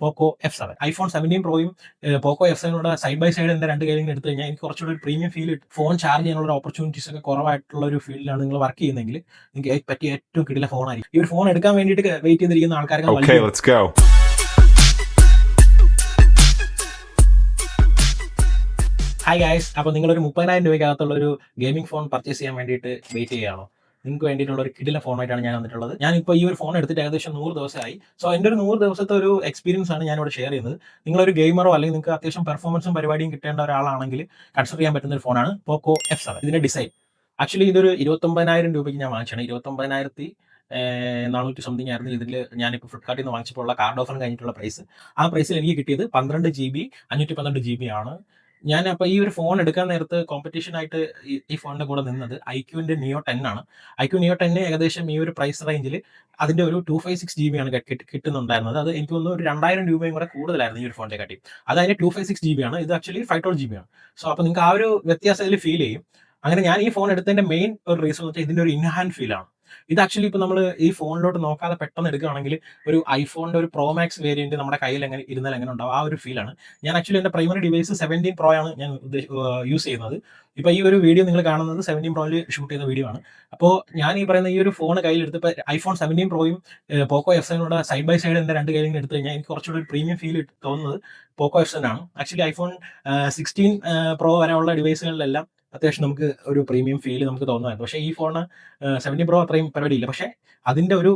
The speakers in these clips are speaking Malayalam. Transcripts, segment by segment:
Poco F seven iPhone seventeen പ്രോയും Poco F സെവനോട് സൈഡ് ബൈ സൈഡ് എന്റെ രണ്ട് കയ്യിൽ എടുത്തു കഴിഞ്ഞാൽ എനിക്ക് കുറച്ചുകൂടി ഒരു പ്രീമിയം ഫീൽ ഫോൺ ചാർജ് ചെയ്യാനുള്ള ഓപ്പർച്യൂണിറ്റീസ് ഒക്കെ കുറവായിട്ടുള്ള ഒരു ഫീൽഡിലാണ് നിങ്ങൾ വർക്ക് ചെയ്യുന്നതെങ്കിൽ നിങ്ങൾക്ക് പറ്റിയ ഏറ്റവും കിടില ഫോണായിരിക്കും ഈ ഒരു ഫോൺ എടുക്കാൻ വേണ്ടിയിട്ട് വെയിറ്റ് ചെയ്തിരിക്കുന്ന ആൾക്കാർക്ക്. ഹായ് ഗായ്സ് അപ്പോൾ നിങ്ങളൊരു മുപ്പതിനായിരം രൂപയ്ക്കകത്തുള്ള ഒരു ഗെയിമിംഗ് ഫോൺ പർച്ചേസ് ചെയ്യാൻ വേണ്ടിയിട്ട് വെയിറ്റ് ചെയ്യുകയാണോ. നിങ്ങൾക്ക് വേണ്ടിയിട്ടുള്ള ഒരു കിടില ഫോണായിട്ടാണ് ഞാൻ വന്നിട്ടുള്ളത് ഞാൻ ഇപ്പോൾ ഈ ഒരു ഫോൺ എടുത്തിട്ട് ഏകദേശം നൂറ് ദിവസമായി. സോ എന്റെ ഒരു നൂറ് ദിവസത്തെ ഒരു എക്സ്പീരിയൻസ് ആണ് ഞാനിവിടെ ഷെയർ ചെയ്യുന്നത്. നിങ്ങളൊരു ഗെയിമറോ അല്ലെങ്കിൽ നിങ്ങൾക്ക് അത്യാവശ്യം പെർഫോമൻസും പരിപാടിയും കിട്ടേണ്ട ഒരാളാണെങ്കിൽ കൺസിഡർ ചെയ്യാൻ പറ്റുന്ന ഒരു ഫോണാണ് പോക്കോ എഫ് സെവൻ ഇതിന്റെ ഡിസൈൻ ആക്ച്വലി ഇതൊരു ഇരുപത്തൊമ്പതിനായിരം രൂപയ്ക്ക് ഞാൻ വാങ്ങിച്ചാണ് ഇരുപത്തൊമ്പതിനായിരത്തി നാനൂറ്റി സംതിങ് ആയിരുന്നു ഇതിൽ ഞാനിപ്പോൾ ഫ്ലിപ്കാർട്ടിൽ നിന്ന് വാങ്ങിച്ചപ്പോൾ ഉള്ള കാർഡ് ഓഫർ കഴിഞ്ഞിട്ടുള്ള പ്രൈസ് ആ പ്രൈസിൽ എനിക്ക് കിട്ടിയത് പന്ത്രണ്ട് ജി ബി അഞ്ഞൂറ്റി പന്ത്രണ്ട് ജി ബി ആണ്. ഞാൻ അപ്പൊ ഈ ഒരു ഫോൺ എടുക്കാൻ നേരത്ത് കോമ്പറ്റീഷൻ ആയിട്ട് ഈ- ഫോണിന്റെ കൂടെ നിന്നത് ഐ ക്യൂവിന്റെ നിയോ ടെൻ ആണ്. ഐ ഐക്യു നിയോ ടെന്ന് ഏകദേശം ഈ ഒരു പ്രൈസ് റേഞ്ചിൽ അതിന്റെ ഒരു two five six G B ആണ് കിട്ടി- കിട്ടുന്നുണ്ടായിരുന്നത്. അത് എനിക്ക് തോന്നുന്നു ഒരു രണ്ടായിരം രൂപയും കൂടെ കൂടുതലായിരുന്നു ഈ ഒരു ഫോണിന്റെ കാട്ടി. അത് two five six G B ആണ്. ഇത് actually five twelve G B ആണ്. സോ അപ്പൊ നിങ്ങൾക്ക് ആ ഒരു വ്യത്യാസം ഫീൽ ചെയ്യും. അങ്ങനെ ഞാൻ ഈ ഫോൺ എടുത്തതിന്റെ മെയിൻ ഒരു റീസൺ എന്ന് വെച്ചാൽ ഇതിന്റെ ഒരു ഇൻഹാൻഡ് ഫീൽ ആണ്. ഇത് ആക്ച്വലി ഇപ്പൊ നമ്മൾ ഈ ഫോണിലോട്ട് നോക്കാതെ പെട്ടെന്ന് എടുക്കുകയാണെങ്കിൽ ഒരു ഐഫോണിന്റെ ഒരു പ്രോ മാക്സ് വേരിയന്റ് നമ്മുടെ കയ്യിൽ എങ്ങനെ ഇരുന്നാൽ എങ്ങനെ ഉണ്ടാവും ആ ഒരു ഫീലാണ് ഞാൻ ആക്ച്വലി എന്റെ പ്രൈമറി ഡിവൈസ് സെവന്റീൻ പ്രോ ആണ് ഞാൻ യൂസ് ചെയ്യുന്നത്. ഇപ്പൊ ഈ ഒരു വീഡിയോ നിങ്ങൾ കാണുന്നത് സെവന്റീൻ പ്രോയിൽ ഷൂട്ട് ചെയ്ത വീഡിയോ ആണ്. അപ്പോൾ ഞാൻ ഈ പറയുന്ന ഈ ഒരു ഫോൺ കയ്യിലെടുത്ത് ഐഫോൺ സെവന്റീൻ പ്രോയും പോക്കോ എഫ് സെവനോട് സൈഡ് ബൈ സൈഡ് എന്റെ രണ്ട് കയ്യിൽ എടുത്തു കഴിഞ്ഞാൽ എനിക്ക് കുറച്ചുകൂടി ഒരു പ്രീമിയം ഫീൽ തോന്നുന്നത് പോക്കോ എഫ് സെവൻ ആണ്. ആക്ച്വലി ഐഫോൺ സിക്സ്റ്റീൻ പ്രോ വരെയുള്ള ഡിവൈസുകളിലെല്ലാം അത്യാവശ്യം നമുക്ക് ഒരു പ്രീമിയം ഫീൽ നമുക്ക് തോന്നുമായിരുന്നു. പക്ഷേ ഈ ഫോണ് സെവന്റി പ്രോ അത്രയും പരിപാടിയില്ല. പക്ഷേ അതിന്റെ ഒരു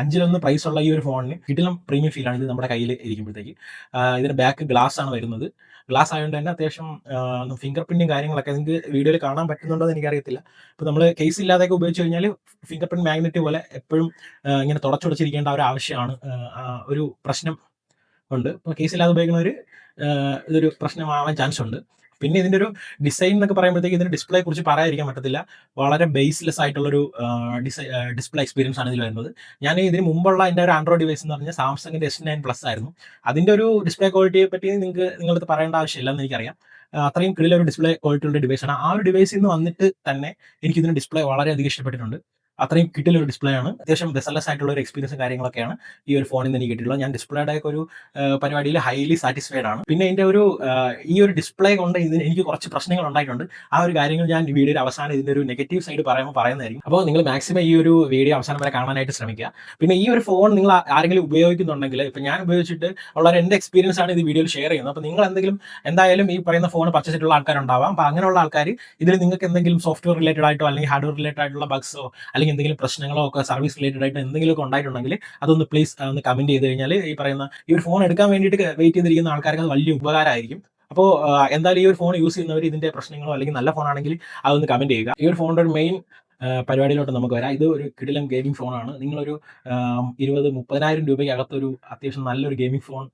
അഞ്ചിലൊന്ന് പ്രൈസ് ഉള്ള ഈ ഒരു ഫോണിന് കിട്ടിലും പ്രീമിയം ഫീലാണ് ഇത് നമ്മുടെ കയ്യിൽ ഇരിക്കുമ്പോഴത്തേക്ക്. ഇതിന്റെ ബാക്ക് ഗ്ലാസ് ആണ് വരുന്നത്. ഗ്ലാസ് ആയതുകൊണ്ട് തന്നെ അത്യാവശ്യം ഫിംഗർ പ്രിന്റും കാര്യങ്ങളൊക്കെ നിങ്ങൾക്ക് വീഡിയോയിൽ കാണാൻ പറ്റുന്നുണ്ടോ എന്ന് എനിക്കറിയത്തില്ല. ഇപ്പോൾ നമ്മൾ കേസ് ഇല്ലാതെയൊക്കെ ഉപയോഗിച്ച് കഴിഞ്ഞാൽ ഫിംഗർ പ്രിന്റ് മാഗ്നറ്റ് പോലെ എപ്പോഴും ഇങ്ങനെ തുടച്ചുടച്ചിരിക്കേണ്ട ഒരു ആവശ്യമാണ്. ഒരു പ്രശ്നം ഉണ്ട്. ഇപ്പോൾ ഇല്ലാതെ ഉപയോഗിക്കുന്നവർ ഇതൊരു പ്രശ്നമാവാൻ ചാൻസ് ഉണ്ട്. പിന്നെ ഇതിന്റെ ഒരു ഡിസൈൻ എന്നൊക്കെ പറയുമ്പോഴത്തേക്ക് ഇതിന്റെ ഡിസ്പ്ലേ കുറിച്ച് പറയാതിരിക്കാൻ പറ്റത്തില്ല. വളരെ ബേസ്ലെസ് ആയിട്ടുള്ളൊരു ഡിസൈ ഡിസ്പ്ലേ എക്സ്പീരിയൻസ് ആണ് ഇതിൽ വരുന്നത്. ഞാൻ ഇതിന് മുമ്പുള്ള എന്റെ ഒരു ആൻഡ്രോയിഡ് ഡിവൈസ് എന്ന് പറഞ്ഞാൽ സാംസങ്ങിന്റെ എസ് നയൻ പ്ലസ് ആയിരുന്നു. അതിന്റെ ഒരു ഡിസ്പ്ലേ ക്വാളിറ്റിയെ പറ്റി നിങ്ങൾക്ക് നിങ്ങളത് പറയേണ്ട ആവശ്യമില്ല എന്ന് എനിക്കറിയാം. അത്രയും കിളിലൊരു ഡിസ്പ്ലേ ക്വാളിറ്റിയുള്ള ആണ്. ആ ഒരു ഡിവൈസിൽ നിന്ന് വന്നിട്ട് തന്നെ എനിക്ക് ഇതിന്റെ ഡിസ്പ്ലേ വളരെയധികം ഇഷ്ടപ്പെട്ടിട്ടുണ്ട്. അത്രയും കിട്ടിലൊരു ഡിസ്പ്ലേ ആണ്. അത്യാവശ്യം ബെസലസ് ആയിട്ടുള്ള ഒരു എക്സ്പീരിയൻസും കാര്യങ്ങളൊക്കെയാണ് ഈ ഒരു ഫോണിൽ നിന്ന് എനിക്ക് കിട്ടിയിട്ടുള്ളത്. ഞാൻ ഡിസ്പ്ലേയുടെ ഒക്കെ ഒരു പരിപാടിയിൽ ഹൈലി സാറ്റിസ്ഫൈഡ് ആണ്. പിന്നെ എന്റെ ഒരു ഈ ഒരു ഡിസ്പ്ലേ കൊണ്ട് ഇതിന് എനിക്ക് കുറച്ച് പ്രശ്നങ്ങൾ ഉണ്ടായിട്ടുണ്ട്. ആ ഒരു കാര്യങ്ങൾ ഞാൻ വീഡിയോയുടെ അവസാനം ഇതിന്റെ ഒരു നെഗറ്റീവ് സൈഡ് പറയുമ്പോൾ പറയുന്നതായിരിക്കും. അപ്പോൾ നിങ്ങൾ മാക്സിമം ഈ ഒരു വീഡിയോ അവസാനം വരെ കാണാനായിട്ട് ശ്രമിക്കുക. പിന്നെ ഈ ഒരു ഫോൺ നിങ്ങൾ ആരെങ്കിലും ഉപയോഗിക്കുന്നുണ്ടെങ്കിൽ ഇപ്പം ഞാൻ ഉപയോഗിച്ചിട്ട് ഉള്ള എന്റെ എക്സ്പീരിയൻസ് ആണ് ഇത് വീഡിയോയിൽ ഷെയർ ചെയ്യുന്നത്. അപ്പോൾ നിങ്ങൾ എന്തെങ്കിലും എന്തായാലും ഈ പറയുന്ന ഫോൺ പർച്ചേസ് ചെയ്തിട്ടുള്ള ആൾക്കാരുണ്ടാവാം. അപ്പോൾ അങ്ങനെയുള്ള ആൾക്കാർ ഇതിൽ നിങ്ങൾക്ക് എന്തെങ്കിലും സോഫ്റ്റ്വെയർ റിലേറ്റഡ് ആയിട്ടോ അല്ലെങ്കിൽ ഹാർഡ്വെയർ റിലേറ്റഡ് ആയിട്ടുള്ള ബഗ്സോ അല്ലെങ്കിൽ എന്തെങ്കിലും പ്രശ്നങ്ങളോ ഒക്കെ സർവീസ് റിലേറ്റഡ് ആയിട്ട് എന്തെങ്കിലുമൊക്കെ ഉണ്ടായിട്ടുണ്ടെങ്കിൽ അതൊന്ന് പ്ലീസ് ഒന്ന് കമന്റ് ചെയ്ത് കഴിഞ്ഞാൽ ഈ പറയുന്ന ഈ ഒരു ഫോൺ എടുക്കാൻ വേണ്ടിയിട്ട് വെയിറ്റ് ചെയ്തിരിക്കുന്ന ആൾക്കാർക്ക് അത് വലിയ ഉപകാരമായിരിക്കും. അപ്പോൾ എന്തായാലും ഈ ഒരു ഫോൺ യൂസ് ചെയ്യുന്നവർ ഇതിന്റെ പ്രശ്നങ്ങളോ അല്ലെങ്കിൽ നല്ല ഫോൺ ആണെങ്കിൽ അതൊന്ന് കമന്റ് ചെയ്യുക. ഈ ഒരു ഫോണിന്റെ ഒരു മെയിൻ പരിപാടിയിലോട്ട് നമുക്ക് വരാം. ഇത് ഒരു കിടിലം ഗെയിമിംഗ് ഫോണാണ് നിങ്ങളൊരു ഇരുപത് മുപ്പതിനായിരം രൂപയ്ക്കകത്തൊരു അത്യാവശ്യം നല്ലൊരു ഗെയിമിംഗ് ഫോൺ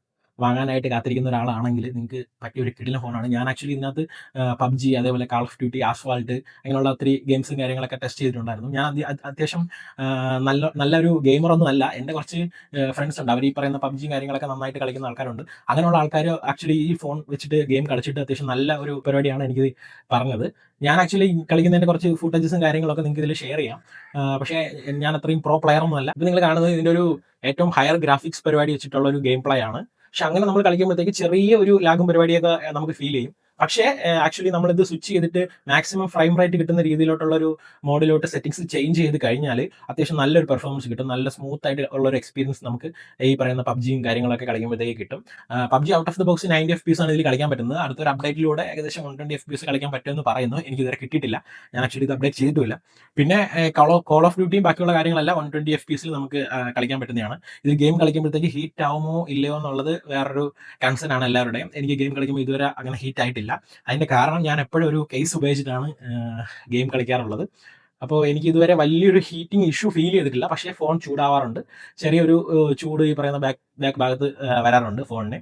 വാങ്ങാനായിട്ട് കാത്തിരിക്കുന്ന ഒരാളാണെങ്കിൽ നിങ്ങൾക്ക് പറ്റിയ ഒരു കിടിലം ഫോണാണ്. ഞാൻ ആക്ച്വലി ഇതിനകത്ത് പബ്ജി അതേപോലെ കാൾ ഓഫ് ഡ്യൂട്ടി ആസ്വാൾട്ട് അങ്ങനെയുള്ള ഒത്തിരി ഗെയിംസും കാര്യങ്ങളൊക്കെ ടെസ്റ്റ് ചെയ്തിട്ടുണ്ടായിരുന്നു. ഞാൻ അതി- അത് അത്യാവശ്യം നല്ല നല്ലൊരു ഗെയിമറൊന്നും അല്ല. എന്റെ കുറച്ച് ഫ്രണ്ട്സ് ഉണ്ട്. അവർ ഈ പറയുന്ന പബ്ജിയും കാര്യങ്ങളൊക്കെ നന്നായിട്ട് കളിക്കുന്ന ആൾക്കാരുണ്ട്. അങ്ങനെയുള്ള ആൾക്കാർ ആക്ച്വലി ഈ ഫോൺ വെച്ചിട്ട് ഗെയിം കളിച്ചിട്ട് അത്യാവശ്യം നല്ല ഒരു പരിപാടിയാണ് എനിക്ക് പറഞ്ഞത്. ഞാൻ ആക്ച്വലി കളിക്കുന്നതിന്റെ കുറച്ച് ഫുട്ടേജസും കാര്യങ്ങളൊക്കെ നിങ്ങൾക്ക് ഇതിൽ ഷെയർ ചെയ്യാം പക്ഷേ ഞാൻ അത്രയും പ്രോ പ്ലെയർ ഒന്നും അല്ല. ഇത് നിങ്ങൾ കാണുന്നത് ഇതിന്റെ ഒരു ഏറ്റവും ഹയർ ഗ്രാഫിക്സ് പരിപാടി വെച്ചിട്ടുള്ള ഒരു ഗെയിം പ്ലേ ആണ്. പക്ഷെ അങ്ങനെ നമ്മൾ കളിക്കുമ്പോഴത്തേക്ക് ചെറിയ ഒരു ലാഗും പരിപാടിയൊക്കെ നമുക്ക് ഫീൽ ചെയ്യും. പക്ഷേ ആക്ച്വലി നമ്മളിത് സ്വിച്ച് ചെയ്തിട്ട് മാക്സിമം ഫ്രെയിം റേറ്റ് കിട്ടുന്ന രീതിയിലോട്ടുള്ള ഒരു മോഡിലോട്ട് സെറ്റിംഗ്സ് ചേഞ്ച് ചെയ്ത് കഴിഞ്ഞാൽ അത്യാവശ്യം നല്ലൊരു പെർഫോമൻസ് കിട്ടും. നല്ല സ്മൂത്ത് ആയിട്ട് ഉള്ള ഒരു എക്സ്പീരിയൻസ് നമുക്ക് ഈ പറയുന്ന പബ്ജിയും കാര്യങ്ങളൊക്കെ കളിക്കുമ്പോഴത്തേക്ക് കിട്ടും. PUBG out of the box ninety F P S ആണ് ഇതിൽ കളിക്കാൻ പറ്റുന്നത്. അടുത്തൊരു അപ്ഡേറ്റിലൂടെ ഏകദേശം വൺ ട്വന്റി എഫ് പീസ് കളിക്കാൻ പറ്റുമെന്ന് പറയുന്നു. എനിക്ക് ഇതുവരെ കിട്ടിയിട്ടില്ല. ഞാൻ ആക്ച്വലി ഇത് അപ്ഡേറ്റ് ചെയ്തിട്ടില്ല പിന്നെ കോൾ ഓഫ് ഡ്യൂട്ടിയും ബാക്കിയുള്ള കാര്യങ്ങളെല്ലാം വൺ ട്വന്റി എഫ് പീസിൽ നമുക്ക് കളിക്കാൻ പറ്റുന്നതാണ്. ഇത് ഗെയിം കളിക്കുമ്പോഴത്തേക്ക് ഹീറ്റ് ആവുമോ ഇല്ലയോ എന്നുള്ളത് വേറൊരു കൺസേൺ ആണ് എല്ലാവരുടെയും. എനിക്ക് ഗെയിം കളിക്കുമ്പോൾ ഇതുവരെ അങ്ങനെ ഹീറ്റ് ആയിട്ടില്ല. അതിന്റെ കാരണം ഞാൻ എപ്പോഴും ഒരു കേസ് ഉപയോഗിച്ചിട്ടാണ് ഗെയിം കളിക്കാറുള്ളത്. അപ്പോൾ എനിക്ക് ഇതുവരെ വലിയൊരു ഹീറ്റിംഗ് ഇഷ്യൂ ഫീൽ ചെയ്തിട്ടില്ല. പക്ഷേ ഫോൺ ചൂടാവാറുണ്ട്. ചെറിയൊരു ചൂട് ഈ പറയുന്ന ബാക്ക് ബാക്ക് ഭാഗത്ത് വരാറുണ്ട് ഫോണിന്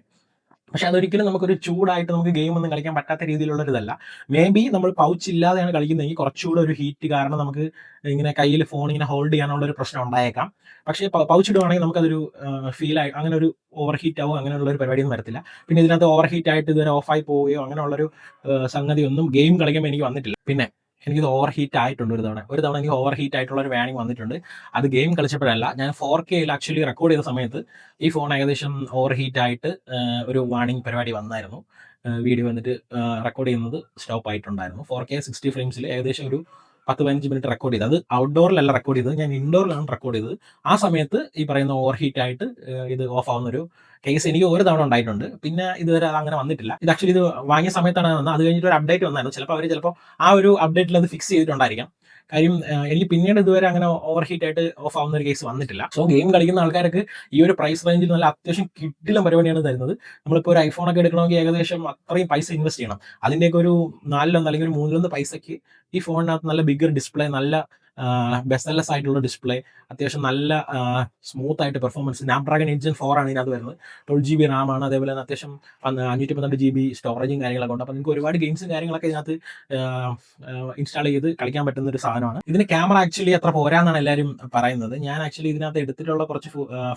പക്ഷെ അതൊരിക്കലും നമുക്കൊരു ചൂടായിട്ട് നമുക്ക് ഗെയിം ഒന്നും കളിക്കാൻ പറ്റാത്ത രീതിയിലുള്ള ഇതല്ല മേ ബി നമ്മൾ പൗച്ച് ഇല്ലാതെയാണ് കളിക്കുന്നതെങ്കിൽ കുറച്ചുകൂടെ ഒരു ഹീറ്റ് കാരണം നമുക്ക് ഇങ്ങനെ കയ്യിൽ ഫോൺ ഇങ്ങനെ ഹോൾഡ് ചെയ്യാനുള്ള ഒരു പ്രശ്നം ഉണ്ടായേക്കാം. പക്ഷേ പൗച്ച് ഇടുവാണെങ്കിൽ നമുക്കതൊരു ഫീൽ ആയി അങ്ങനെ ഒരു ഓവർ ഹീറ്റ് ആവും അങ്ങനെയുള്ള ഒരു പരിപാടിയൊന്നും വരത്തില്ല. പിന്നെ ഇതിനകത്ത് ഓവർ ഹീറ്റ് ആയിട്ട് ഇതുവരെ ഓഫായി പോവുകയോ അങ്ങനെയുള്ളൊരു സംഗതിയൊന്നും ഗെയിം കളിക്കുമ്പോൾ എനിക്ക് വന്നിട്ടില്ല. പിന്നെ എനിക്കിത് ഓവർ ഹീറ്റ് ആയിട്ടുണ്ട് ഒരു തവണ. ഒരു തവണ എനിക്ക് ഓവർ ഹീറ്റ് ആയിട്ടുള്ള ഒരു വാണിംഗ് വന്നിട്ടുണ്ട്. അത് ഗെയിം കളിച്ചപ്പോഴല്ല ഞാൻ ഫോർ കെയിൽ ആക്ച്വലി റെക്കോർഡ് ചെയ്ത സമയത്ത് ഈ ഫോൺ ഏകദേശം ഓവർ ഹീറ്റ് ആയിട്ട് ഒരു വാണിംഗ് പരിപാടി വന്നായിരുന്നു. വീഡിയോ വന്നിട്ട് റെക്കോർഡ് ചെയ്യുന്നത് സ്റ്റോപ്പ് ആയിട്ടുണ്ടായിരുന്നു. ഫോർ കെ സിക്സ്റ്റി ഫ്രെയിംസിൽ ഏകദേശം ഒരു പത്ത് പതിനഞ്ച് മിനിറ്റ് റെക്കോർഡ് ചെയ്തത് അത് ഔട്ട്ഡോറിലല്ല റെക്കോർഡ് ചെയ്തത്. ഞാൻ ഇൻഡോറിലാണ് റെക്കോർഡ് ചെയ്തത്. ആ സമയത്ത് ഈ പറയുന്ന ഓവർ ഹീറ്റ് ആയിട്ട് ഇത് ഓഫ് ആവുന്ന ഒരു കേസ് എനിക്ക് ഒരു തവണ ഉണ്ടായിട്ടുണ്ട്. പിന്നെ ഇതുവരെ അങ്ങനെ വന്നിട്ടില്ല. ഇത് ആക്ച്വലി ഇത് വാങ്ങിയ സമയത്താണ് വന്നത്. അത് കഴിഞ്ഞിട്ട് ഒരു അപ്ഡേറ്റ് വന്നായിരുന്നു. ചിലപ്പോൾ അവർ ചിലപ്പോൾ ആ ഒരു അപ്ഡേറ്റിൽ അത് ഫിക്സ് ചെയ്തിട്ടുണ്ടായിരിക്കാം. കാര്യം എനിക്ക് പിന്നീട് ഇതുവരെ അങ്ങനെ ഓവർ ഹീറ്റ് ആയിട്ട് ഓഫ് ആവുന്ന ഒരു കേസ് വന്നിട്ടില്ല. സോ ഗെയിം കളിക്കുന്ന ആൾക്കാർക്ക് ഈ ഒരു പ്രൈസ് റേഞ്ചിൽ നല്ല അത്യാവശ്യം കിട്ടില്ല പരിപാടിയാണ് തരുന്നത്. നമ്മളിപ്പോൾ ഒരു ഐഫോൺ ഒക്കെ എടുക്കണമെങ്കിൽ ഏകദേശം അത്രയും പൈസ ഇൻവെസ്റ്റ് ചെയ്യണം. അതിന്റെയൊക്കെ ഒരു നാലിലൊന്ന് അല്ലെങ്കിൽ ഒരു മൂന്നിലൊന്ന് പൈസയ്ക്ക് ഈ ഫോണിനകത്ത് നല്ല ബിഗർ ഡിസ്പ്ലേ നല്ല ബെസ്റ്റലെസ് ആയിട്ടുള്ള ഡിസ്പ്ലേ അത്യാവശ്യം നല്ല സ്മൂത്ത് ആയിട്ട് പെർഫോമൻസ് സ്നാപ്ഡ്രാഗൺ എഞ്ചിൻ ഫോർ ആണ് ഇതിനകത്ത് വരുന്നത്. ട്വൽവ് ജി ബി റാം ആണ്. അതേപോലെ തന്നെ അത്യാവശ്യം അഞ്ഞൂറ്റി പന്ത്രണ്ട് ജി ബി സ്റ്റോറേജും കാര്യങ്ങളൊക്കെ ഉണ്ട്. അപ്പോൾ നിങ്ങൾക്ക് ഒരുപാട് ഗെയിംസും കാര്യങ്ങളൊക്കെ ഇതിനകത്ത് ഇൻസ്റ്റാൾ ചെയ്ത് കളിക്കാൻ പറ്റുന്ന ഒരു സാധനമാണ്. ഇതിന് ക്യാമറ ആക്ച്വലി അത്ര പോരാന്നാണ് എല്ലാവരും പറയുന്നത്. ഞാൻ ആക്ച്വലി ഇതിനകത്ത് എടുത്തിട്ടുള്ള കുറച്ച്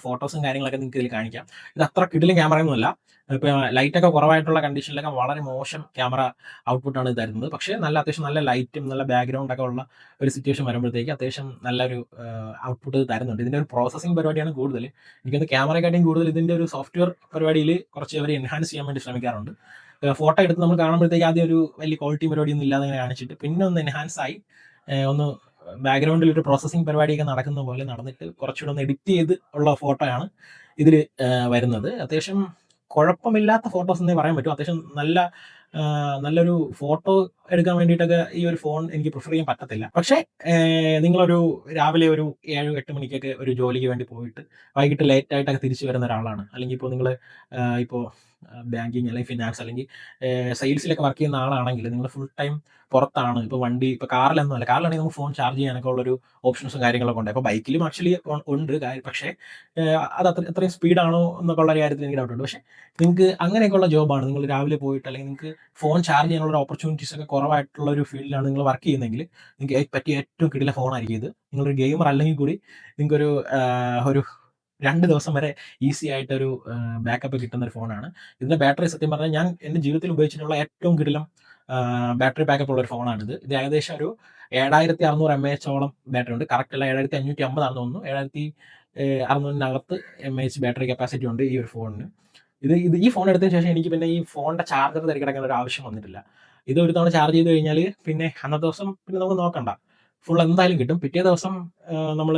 ഫോട്ടോസും കാര്യങ്ങളൊക്കെ നിങ്ങൾക്ക് ഇതിൽ കാണിക്കാം. ഇത് അത്ര കിടിലും ക്യാമറയൊന്നുമല്ല ഇപ്പൊ ലൈറ്റ് ഒക്കെ കുറവായിട്ടുള്ള കണ്ടീഷനിലൊക്കെ വളരെ മോശം ക്യാമറ ഔട്ട്പുട്ടാണ് ഇത് തരുന്നത്. പക്ഷേ നല്ല അത്യാവശ്യം നല്ല ലൈറ്റും നല്ല ബാക്ക്ഗ്രൗണ്ട് ഒക്കെ ഉള്ള ഒരു സിറ്റുവേഷൻ വരുമ്പോഴത്തേക്ക് അത്യാവശ്യം നല്ലൊരു ഔട്ട്പുട്ട് തരുന്നുണ്ട്. ഇതിന്റെ ഒരു പ്രോസസ്സിംഗ് പരിപാടിയാണ് കൂടുതൽ. എനിക്കത് ക്യാമറയെക്കാട്ടിയും കൂടുതൽ ഇതിന്റെ ഒരു സോഫ്റ്റ്വെയർ പരിപാടിയിൽ കുറച്ച് അവർ എൻഹാൻസ് ചെയ്യാൻ വേണ്ടി ശ്രമിക്കാറുണ്ട്. ഫോട്ടോ എടുത്ത് നമ്മൾ കാണുമ്പോഴത്തേക്ക് ആദ്യം ഒരു വലിയ ക്വാളിറ്റി പരിപാടിയൊന്നും ഇല്ലാതെ ഇങ്ങനെ കാണിച്ചിട്ട് പിന്നെ ഒന്ന് എൻഹാൻസ് ആയി ഒന്ന് ബാക്ക്ഗ്രൗണ്ടിൽ ഒരു പ്രോസസ്സിംഗ് പരിപാടിയൊക്കെ നടക്കുന്ന പോലെ നടന്നിട്ട് കുറച്ചുകൂടെ ഒന്ന് എഡിറ്റ് ചെയ്ത് ഉള്ള ഫോട്ടോയാണ് ഇതിൽ വരുന്നത്. അത്യാവശ്യം കുഴപ്പമില്ലാത്ത ഫോട്ടോസ് എന്നേ പറയാൻ പറ്റും. അത്യാവശ്യം നല്ല നല്ലൊരു ഫോട്ടോ എടുക്കാൻ വേണ്ടിയിട്ടൊക്കെ ഈ ഒരു ഫോൺ എനിക്ക് പ്രിഫർ ചെയ്യാൻ പറ്റത്തില്ല. പക്ഷേ നിങ്ങളൊരു രാവിലെ ഒരു ഏഴ് എട്ട് മണിക്കൊക്കെ ഒരു ജോലിക്ക് വേണ്ടി പോയിട്ട് വൈകിട്ട് ലേറ്റ് ആയിട്ടൊക്കെ തിരിച്ചു വരുന്ന ഒരാളാണ്. അല്ലെങ്കിൽ ഇപ്പോൾ നിങ്ങൾ ഇപ്പോൾ ബാങ്കിങ് അല്ലെങ്കിൽ ഫിനാൻസ് അല്ലെങ്കിൽ സെയിൽസിലൊക്കെ വർക്ക് ചെയ്യുന്ന ആളാണെങ്കിൽ നിങ്ങൾ ഫുൾ ടൈം പുറത്താണ്. ഇപ്പോൾ വണ്ടി ഇപ്പോൾ കാറിലൊന്നും അല്ല. കാറിലാണെങ്കിൽ നമുക്ക് ഫോൺ ചാർജ് ചെയ്യാനൊക്കെ ഉള്ളൊരു ഓപ്ഷൻസും കാര്യങ്ങളൊക്കെ ഉണ്ട്. അപ്പോൾ ബൈക്കിലും ആക്ച്വലി ഉണ്ട്. പക്ഷേ അത് അത്ര അത്രയും സ്പീഡാണോ എന്നൊക്കെ ഉള്ള കാര്യത്തിൽ എനിക്ക് ഡൗട്ട് ഉണ്ട്. പക്ഷേ നിങ്ങൾക്ക് അങ്ങനെയൊക്കെയുള്ള ജോബാണ് നിങ്ങൾ രാവിലെ പോയിട്ട് അല്ലെങ്കിൽ നിങ്ങൾക്ക് ഫോൺ ചാർജ് ചെയ്യാനുള്ള ഓപ്പർച്യൂണിറ്റീസ് ഒക്കെ കുറവായിട്ടുള്ള ഒരു ഫീൽഡിലാണ് നിങ്ങൾ വർക്ക് ചെയ്യുന്നതെങ്കിൽ നിങ്ങൾക്ക് പറ്റിയ ഏറ്റവും ഫോൺ ഫോണായിരിക്കും ഇത്. നിങ്ങളൊരു ഗെയിമർ അല്ലെങ്കിൽ കൂടി നിങ്ങൾക്കൊരു ഒരു രണ്ട് ദിവസം വരെ ഈസി ആയിട്ടൊരു ബാക്കപ്പ് കിട്ടുന്ന ഒരു ഫോണാണ്. ഇതിന്റെ ബാറ്ററി സത്യം പറഞ്ഞാൽ ഞാൻ എന്റെ ജീവിതത്തിൽ ഉപയോഗിച്ചിട്ടുള്ള ഏറ്റവും കിടിലം ബാറ്ററി ബാക്കപ്പ് ഉള്ള ഒരു ഫോണാണിത്. ഇത് ഏകദേശം ഒരു ഏഴായിരത്തി അറുന്നൂറ് എം എച്ചോളം ബാറ്ററി ഉണ്ട്. കറക്റ്റ് അല്ല ഏഴായിരത്തി അഞ്ഞൂറ്റി അമ്പതാണെന്ന് തോന്നുന്നു. ഏഴായിരത്തി അറുന്നൂറിനകത്ത് എം എച്ച് ബാറ്ററി കപ്പാസിറ്റി ഉണ്ട് ഈ ഒരു ഫോണിന്. ഇത് ഇത് ഈ ഫോൺ എടുത്തതിന് ശേഷം എനിക്ക് പിന്നെ ഈ ഫോണിന്റെ ചാർജർ തിരക്കിടക്കേണ്ട ഒരു ആവശ്യം വന്നിട്ടില്ല. ഇത് ഒരു തവണ ചാർജ് ചെയ്ത് കഴിഞ്ഞാൽ പിന്നെ അന്നത്തെ ദിവസം പിന്നെ നമുക്ക് നോക്കണ്ട. ഫുൾ എന്തായാലും കിട്ടും. പിറ്റേ ദിവസം നമ്മൾ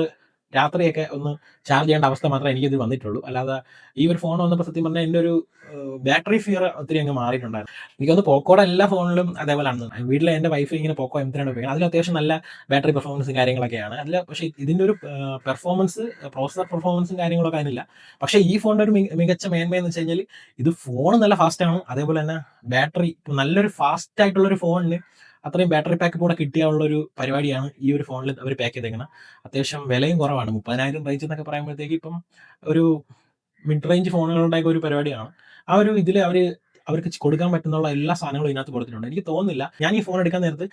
രാത്രിയൊക്കെ ഒന്ന് ചാർജ് ചെയ്യേണ്ട അവസ്ഥ മാത്രമേ എനിക്കിത് വന്നിട്ടുള്ളൂ. അല്ലാതെ ഈ ഒരു ഫോൺ വന്നപ്പോൾ സത്യം പറഞ്ഞാൽ എന്റെ ഒരു ബാറ്ററി ഫിയർ ഒത്തിരി അങ്ങ് മാറിയിട്ടുണ്ടായിരുന്നു. എനിക്കൊന്ന് പോക്കോടെ എല്ലാ ഫോണിലും അതേപോലെയാണ് വീട്ടിലെ എന്റെ വൈഫ് ഇങ്ങനെ പോക്കോ എം ത്രീയാണ് ഉപയോഗിക്കുന്നത്. അതിൽ അത്യാവശ്യം നല്ല ബാറ്ററി പെർഫോമൻസും കാര്യങ്ങളൊക്കെയാണ്. അതിൽ പക്ഷേ ഇതിന്റെ ഒരു പെർഫോമൻസ് പ്രോസസർ പെർഫോമൻസും കാര്യങ്ങളൊക്കെ അതിനില്ല പക്ഷേ ഈ ഫോണിന്റെ ഒരു മികച്ച മേന്മ എന്ന് വെച്ച് കഴിഞ്ഞാൽ ഇത് ഫോൺ നല്ല ഫാസ്റ്റാണ് അതേപോലെ തന്നെ ബാറ്ററി നല്ലൊരു ഫാസ്റ്റ് ആയിട്ടുള്ള ഒരു ഫോണിന് അത്രയും ബാറ്ററി പാക്ക് കൂടെ കിട്ടിയാനുള്ള ഒരു പരിപാടിയാണ് ഈ ഒരു ഫോണിൽ അവർ പാക്ക് ചെയ്തേക്കുന്നത് അത്യാവശ്യം വിലയും കുറവാണ്. മുപ്പതിനായിരം റേഞ്ച് എന്നൊക്കെ പറയുമ്പോഴത്തേക്ക് ഇപ്പം ഒരു മിഡ് റേഞ്ച് ഫോണുകളുണ്ടായ ഒരു പരിപാടിയാണ്. ആ ഒരു ഇതിൽ അവർ അവർക്ക് കൊടുക്കാൻ പറ്റുന്ന എല്ലാ സാധനങ്ങളും ഇതിനകത്ത് കൊടുത്തിട്ടുണ്ട്. എനിക്ക് തോന്നുന്നില്ല. ഞാൻ ഈ ഫോൺ എടുക്കാൻ നേരത്ത്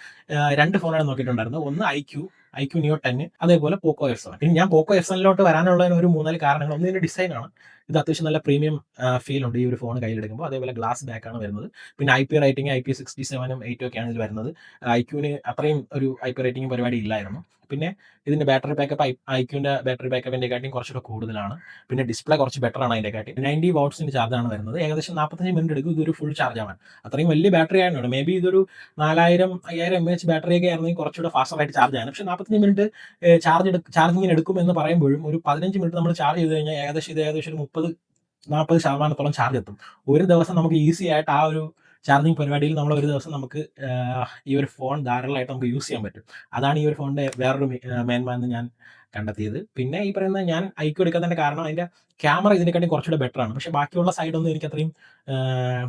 രണ്ട് ഫോണാണ് നോക്കിയിട്ടുണ്ടായിരുന്നത്. ഒന്ന് I Q I Q Neo ten അതേപോലെ പോക്കോ എഫ് സെവൻ പിന്നെ ഞാൻ പോക്കോ എഫ് സെവനിലോട്ട് വരാനുള്ള ഒരു മൂന്നാൽ കാരണങ്ങൾ. ഒന്ന് ഇതിന്റെ ഡിസൈനാണ് ഇത് അത്യാവശ്യം നല്ല പ്രീമിയം ഫീൽ ഉണ്ട് ഈ ഒരു ഫോൺ കയ്യിലെടുക്കുമ്പോൾ. അതേപോലെ ഗ്ലാസ് ബാക്ക് ആണ് വരുന്നത്. പിന്നെ I P rating I P sixty സെവനും എയ്റ്റും ഒക്കെയാണ് ഇതിൽ വരുന്നത്. ഐ ക്യൂവിന് അത്രയും ഒരു ഐ പി റൈറ്റിംഗ് പരിപാടി ഇല്ലായിരുന്നു. പിന്നെ ഇതിന്റെ ബാറ്ററി ബാക്കപ്പ് ഐ ഐക്യൂന്റെ ബാറ്ററി ബാക്കപ്പിന്റെ കാട്ടിയും കുറച്ചുകൂടെ കൂടുതലാണ്. പിന്നെ ഡിസ്പ്ലേ കുറച്ച് ബെറ്റർ ആണ് അതിന്റെ കാട്ടി നയന്റി വാട്ട്സിന്റെ ചാർജാണ് വരുന്നത്. ഏകദേശം നാൽപ്പത്തഞ്ച് മിനിറ്റ് എടുക്കും. ഇതൊരു ഫുൾ ചാർജ് ആവാൻ അത്രയും വലിയ ബാറ്ററി ആയതുകൊണ്ട് മേ ബി ഇതൊരു നാലായിരം അയ്യായിരം എം എച്ച് ബാറ്ററി ഒക്കെ ആയിരുന്നെങ്കിൽ കുറച്ചുകൂടെ ഫാസ്റ്റർ ആയിട്ട് ചാർജ് ആണ് പക്ഷേ നാൽപ്പത്തഞ്ച് മിനിറ്റ് ചാർജ് എടുക്കും ചാർജിങ്ങിന് എടുക്കും എന്ന് പറയുമ്പോഴും ഒരു പതിനഞ്ച് മിനിറ്റ് നമ്മൾ ചാർജ് ചെയ്ത് കഴിഞ്ഞാൽ ഏകദേശം ഇത് ഏകദേശം ഒരു മുപ്പത് നാൽപ്പത് ശതമാനത്തോളം ചാർജ് എത്തും. ഒരു ദിവസം നമുക്ക് ഈസി ആയിട്ട് ആ ഒരു ചാർജിങ് പരിപാടിയിൽ നമ്മൾ ഒരു ദിവസം നമുക്ക് ഈ ഒരു ഫോൺ ധാരാളമായിട്ട് നമുക്ക് യൂസ് ചെയ്യാൻ പറ്റും. അതാണ് ഈ ഒരു ഫോണിന്റെ വേറൊരു മേന്മ എന്ന് ഞാൻ കണ്ടെത്തിയത്. പിന്നെ ഈ പറയുന്ന ഞാൻ ഐക്യു എടുക്കാത്തതിന്റെ കാരണം അതിന്റെ ക്യാമറ ഇതിനെക്കാട്ടി കുറച്ചുകൂടെ ബെറ്റർ ആണ്. പക്ഷെ ബാക്കിയുള്ള സൈഡൊന്നും എനിക്ക് അത്രയും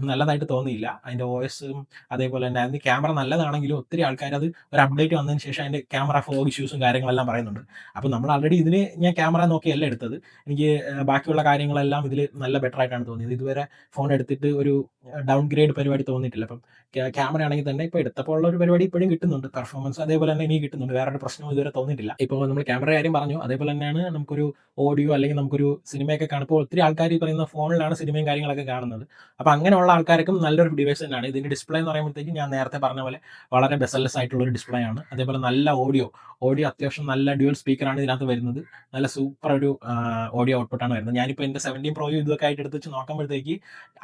നല്ലതായിട്ട് തോന്നിയില്ല. അതിന്റെ ഓയസും അതേപോലെ തന്നെ അതിന്റെ ക്യാമറ നല്ലതാണെങ്കിലും ഒത്തിരി ആൾക്കാർ അത് ഒരു അപ്ഡേറ്റ് വന്നതിന് ശേഷം അതിന്റെ ക്യാമറ ഫോഗ് ഇഷ്യൂസും കാര്യങ്ങളെല്ലാം പറയുന്നുണ്ട്. അപ്പോൾ നമ്മൾ ആൾറെഡി ഇതിന് ഞാൻ ക്യാമറ നോക്കിയല്ല എടുത്തത്. എനിക്ക് ബാക്കിയുള്ള കാര്യങ്ങളെല്ലാം ഇതിൽ നല്ല ബെറ്റർ ആയിട്ടാണ് തോന്നിയത്. ഇതുവരെ ഫോൺ എടുത്തിട്ട് ഒരു ഡൗൺ ഗ്രേഡ് പരിപാടി തോന്നിയിട്ടില്ല. അപ്പം ക്യാമറ ആണെങ്കിൽ തന്നെ ഇപ്പോൾ എടുത്തപ്പോൾ ഉള്ള ഒരു പരിപാടി ഇപ്പോഴും കിട്ടുന്നുണ്ട്. പെർഫോമൻസ് അതേപോലെ തന്നെ ഇനി കിട്ടുന്നുണ്ട്. വേറെ ഒരു പ്രശ്നവും ഇതുവരെ തോന്നിയിട്ടില്ല. ഇപ്പോൾ നമ്മൾ ക്യാമറ കാര്യം പറഞ്ഞു. അതേപോലെ തന്നെയാണ് നമുക്കൊരു ഓഡിയോ അല്ലെങ്കിൽ നമുക്കൊരു സിനിമയൊക്കെ കാണുമ്പോൾ ഒത്തിരി ആൾക്കാർ ഈ പറയുന്ന ഫോണിലാണ് സിനിമയും കാര്യങ്ങളൊക്കെ കാണുന്നത്. അപ്പോൾ അങ്ങനെയുള്ള ആൾക്കാർക്കും നല്ലൊരു ഡിവൈസ് തന്നെയാണ്. ഇതിന്റെ ഡിസ്പ്ലേ എന്ന് പറയുമ്പോഴത്തേക്കും ഞാൻ നേരത്തെ പറഞ്ഞ പോലെ വളരെ ബെസൽലെസ് ആയിട്ടുള്ള ഒരു ഡിസ്പ്ലേ ആണ്. അതേപോലെ നല്ല ഓഡിയോ. ഓഡിയോ അത്യാവശ്യം നല്ല ഡ്യുവൽ സ്പീക്കറാണ് ഇതിനകത്ത് വരുന്നത്. നല്ല സൂപ്പർ ഒരു ഓഡിയോ ഔട്ട്പുട്ടാണ് വരുന്നത്. ഞാനിപ്പോൾ എന്റെ സെവന്റീൻ പ്രോയും ഇതൊക്കെ ആയിട്ട് എടുത്ത് വെച്ച് നോക്കുമ്പോഴത്തേക്ക്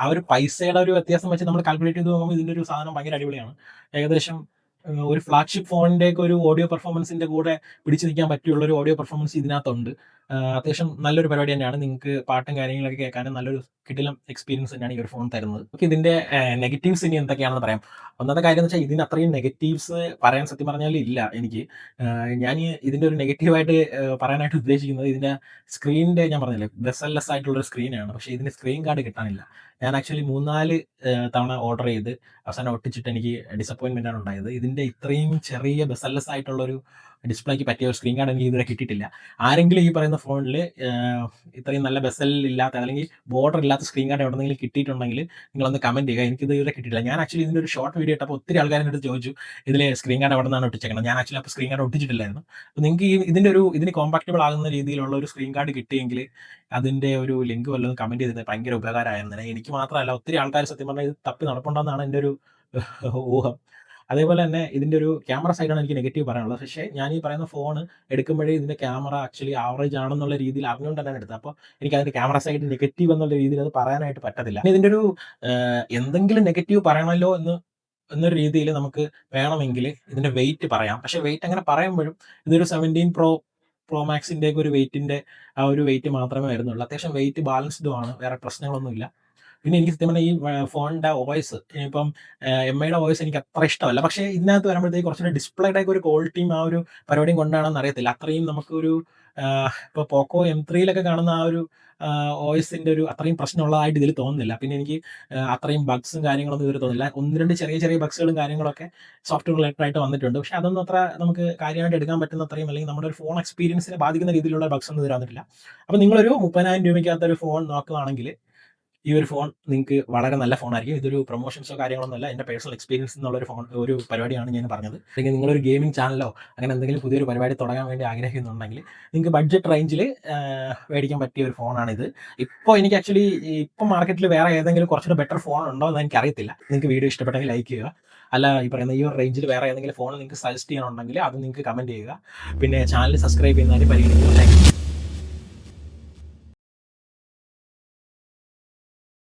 ആ ഒരു പൈസയുടെ ഒരു വ്യത്യാസം വെച്ച് നമ്മൾ കാൽക്കുലേറ്റ് ചെയ്ത് നോക്കുമ്പോൾ ഇതിന്റെ ഒരു സാധനം ഭയങ്കര അടിപൊളിയാണ്. ഏകദേശം ഒരു ഫ്ലാഗ്ഷിപ്പ് ഫോണിന്റെ ഒക്കെ ഒരു ഓഡിയോ പെർഫോമൻസിന്റെ കൂടെ പിടിച്ചു നിൽക്കാൻ പറ്റിയുള്ള ഒരു ഓഡിയോ പെർഫോമൻസ് ഇതിനകത്തുണ്ട്. അത്യാവശ്യം നല്ലൊരു പരിപാടി തന്നെയാണ്. നിങ്ങൾക്ക് പാട്ടും കാര്യങ്ങളൊക്കെ കേൾക്കാനും നല്ലൊരു കിടിലം എക്സ്പീരിയൻസ് തന്നെയാണ് ഈ ഒരു ഫോൺ തരുന്നത്. ഓക്കെ ഇതിന്റെ നെഗറ്റീവ്സ് ഇനി എന്തൊക്കെയാണെന്ന് പറയാം. ഒന്നാമത്തെ കാര്യം എന്ന് വെച്ചാൽ ഇതിന് അത്രയും നെഗറ്റീവ്സ് പറയാൻ സത്യം പറഞ്ഞാൽ ഇല്ല എനിക്ക്. ഞാൻ ഇതിന്റെ ഒരു നെഗറ്റീവായിട്ട് പറയാനായിട്ട് ഉദ്ദേശിക്കുന്നത് ഇതിന്റെ സ്ക്രീനിന്റെ ഞാൻ പറഞ്ഞില്ലേ ബെസൽലെസ് ആയിട്ടുള്ള ഒരു സ്ക്രീനാണ് പക്ഷേ ഇതിന് സ്ക്രീൻ കാർഡ് കിട്ടാനില്ല. ഞാൻ ആക്ച്വലി മൂന്നാൽ തവണ ഓർഡർ ചെയ്ത് അവസാനം ഒട്ടിച്ചിട്ട് എനിക്ക് ഡിസപ്പോയിൻമെന്റ് ആണ് ഉണ്ടായത്. ഇതിന്റെ ഇത്രയും ചെറിയ ബെസൽലെസ് ആയിട്ടുള്ള ഒരു ഡിസ്പ്ലേക്ക് പറ്റിയ ഒരു സ്ക്രീൻ കാർഡ് എനിക്ക് ഇതുവരെ കിട്ടിയിട്ടില്ല. ആരെങ്കിലും ഈ പറയുന്ന ഫോണിൽ ഇത്രയും നല്ല ബെസൽ ഇല്ലാത്ത അല്ലെങ്കിൽ ബോർഡർ ഇല്ലാത്ത സ്ക്രീൻ കാർഡ് എവിടെന്നെങ്കിലും കിട്ടിയിട്ടുണ്ടെങ്കിൽ നിങ്ങളൊന്ന് കമന്റ് ചെയ്യുക. എനിക്ക് ഇതുവരെ കിട്ടിയിട്ടില്ല. ഞാൻ ആക്ച്വലി ഇതിന്റെ ഒരു ഷോർട്ട് വീഡിയോ ഇട്ടപ്പോൾ ഒത്തിരി ആൾക്കാരെ അടുത്ത് ചോദിച്ചു ഇതിൽ സ്ക്രീൻ കാർഡ് എവിടെ നിന്നാണ് ഒട്ടിച്ചേക്കണം? ഞാൻ ആക്ച്വലി അപ്പോൾ സ്ക്രീൻ കാർഡ് ഒട്ടിച്ചിട്ടില്ലായിരുന്നു. അപ്പോൾ നിങ്ങൾക്ക് ഈ ഇതിന്റെ ഒരു ഇതിന് കോമ്പാക്റ്റബിൾ ആകുന്ന രീതിയിലുള്ള ഒരു സ്ക്രീൻ കാർഡ് കിട്ടിയെങ്കിൽ അതിന്റെ ഒരു ലിങ്ക് വല്ലതും കമന്റ് ചെയ്തത് ഭയങ്കര ഉപകാരമായിരുന്നു എനിക്ക് മാത്രമല്ല ഒത്തിരി ആൾക്കാർ സത്യം പറഞ്ഞാൽ ഇത് തപ്പി നടപ്പുണ്ടെന്നാണ് എന്റെ ഒരു ഊഹം. അതേപോലെ തന്നെ ഇതിന്റെ ഒരു ക്യാമറ സൈഡാണ് എനിക്ക് നെഗറ്റീവ് പറയാനുള്ളത്. പക്ഷേ ഞാൻ ഈ പറയുന്ന ഫോൺ എടുക്കുമ്പോഴേ ഇതിന്റെ ക്യാമറ ആക്ച്വലി ആവറേജ് ആണെന്നുള്ള രീതിയിൽ അറിഞ്ഞുകൊണ്ട് തന്നെ എടുത്തത്. അപ്പോൾ എനിക്ക് അതിന്റെ ക്യാമറ സൈഡ് നെഗറ്റീവ് എന്നുള്ള രീതിയിൽ അത് പറയാനായിട്ട് പറ്റത്തില്ല. ഇതിന്റെ ഒരു എന്തെങ്കിലും നെഗറ്റീവ് പറയണമല്ലോ എന്ന് എന്നൊരു രീതിയിൽ നമുക്ക് വേണമെങ്കിൽ ഇതിന്റെ വെയിറ്റ് പറയാം. പക്ഷേ വെയിറ്റ് അങ്ങനെ പറയുമ്പോഴും ഇതൊരു സെവന്റീൻ പ്രോ പ്രോ മാക്സിന്റെയൊക്കെ ഒരു വെയിറ്റിന്റെ ആ ഒരു വെയിറ്റ് മാത്രമേ വരുന്നുള്ളൂ. അത്യാവശ്യം വെയിറ്റ് ബാലൻസ്ഡും ആണ്. വേറെ പ്രശ്നങ്ങളൊന്നുമില്ല. പിന്നെ എനിക്ക് സത്യം പറഞ്ഞാൽ ഈ ഫോണിന്റെ വോയിസ് ഇനിയിപ്പം എം ഐയുടെ വോയിസ് എനിക്ക് അത്ര ഇഷ്ടമല്ല. പക്ഷേ ഇതിനകത്ത് വരുമ്പോഴത്തേക്ക് കുറച്ചുകൂടി ഡിസ്പ്ലേയുടെ ഒക്കെ ഒരു ക്വാളിറ്റിയും ആ ഒരു പരിപാടിയും കൊണ്ടാണെന്ന് അറിയത്തില്ല. അത്രയും നമുക്കൊരു ഇപ്പോൾ പോക്കോ എം ത്രീയിലൊക്കെ കാണുന്ന ആ ഒരു വോയിസിന്റെ ഒരു അത്രയും പ്രശ്നമുള്ളതായിട്ട് ഇതിൽ തോന്നുന്നില്ല. പിന്നെ എനിക്ക് അത്രയും ബഗ്സും കാര്യങ്ങളൊന്നും ഇതുവരെ തോന്നുന്നില്ല. ഒന്ന് രണ്ട് ചെറിയ ചെറിയ ബഗ്സുകളും കാര്യങ്ങളൊക്കെ സോഫ്റ്റ്വെയർ റിലേറ്റഡ് ആയിട്ട് വന്നിട്ടുണ്ട്. പക്ഷെ അതൊന്നും അത്ര നമുക്ക് കാര്യമായിട്ട് എടുക്കാൻ പറ്റുന്ന അത്രയും അല്ലെങ്കിൽ നമ്മുടെ ഒരു ഫോൺ എക്സ്പീരിയൻസിനെ ബാധിക്കുന്ന രീതിയിലുള്ള ബഗ്സ് ഒന്നും ഇതിൽ വന്നിട്ടില്ല. അപ്പോൾ നിങ്ങളൊരു മുപ്പതിനായിരം രൂപയ്ക്കകത്ത് ഒരു ഫോൺ നോക്കുകയാണെങ്കിൽ ഈ ഒരു ഫോൺ നിങ്ങൾക്ക് വളരെ നല്ല ഫോണായിരിക്കും ഇതൊരു പ്രൊമോഷൻസോ കാര്യങ്ങളൊന്നുമല്ല എന്റെ പേഴ്സണൽ എക്സ്പീരിയൻസ് എന്നുള്ള ഒരു ഫോൺ ഒരു പരിപാടിയാണ് ഞാൻ പറഞ്ഞത്. അല്ലെങ്കിൽ നിങ്ങളൊരു ഗെയിമിംഗ് ചാനലോ അങ്ങനെ എന്തെങ്കിലും പുതിയൊരു പരിപാടി തുടങ്ങാൻ വേണ്ടി ആഗ്രഹിക്കുന്നുണ്ടെങ്കിൽ നിങ്ങൾക്ക് ബഡ്ജറ്റ് റേഞ്ചിൽ മേടിക്കാൻ പറ്റിയ ഒരു ഫോണാണിത് ഇപ്പോൾ എനിക്ക് ആക്ച്വലി ഇപ്പോൾ മാർക്കറ്റിൽ വേറെ ഏതെങ്കിലും കുറച്ചുകൂടെ ബെറ്റർ ഫോൺ ഉണ്ടോ എന്ന് എനിക്കറിയത്തില്ല. നിങ്ങൾക്ക് വീഡിയോ ഇഷ്ടപ്പെട്ടെങ്കിൽ ലൈക്ക് ചെയ്യുക. അല്ല ഈ പറയുന്ന ഈ ഒരു റേഞ്ചിൽ വേറെ ഏതെങ്കിലും ഫോൺ നിങ്ങൾക്ക് സജസ്റ്റ് ചെയ്യാനുണ്ടെങ്കിൽ അത് നിങ്ങൾക്ക് കമന്റ് ചെയ്യുക. പിന്നെ ചാനൽ സബ്സ്ക്രൈബ് ചെയ്യുന്നതിന് പരിഗണിക്കുക. താങ്ക്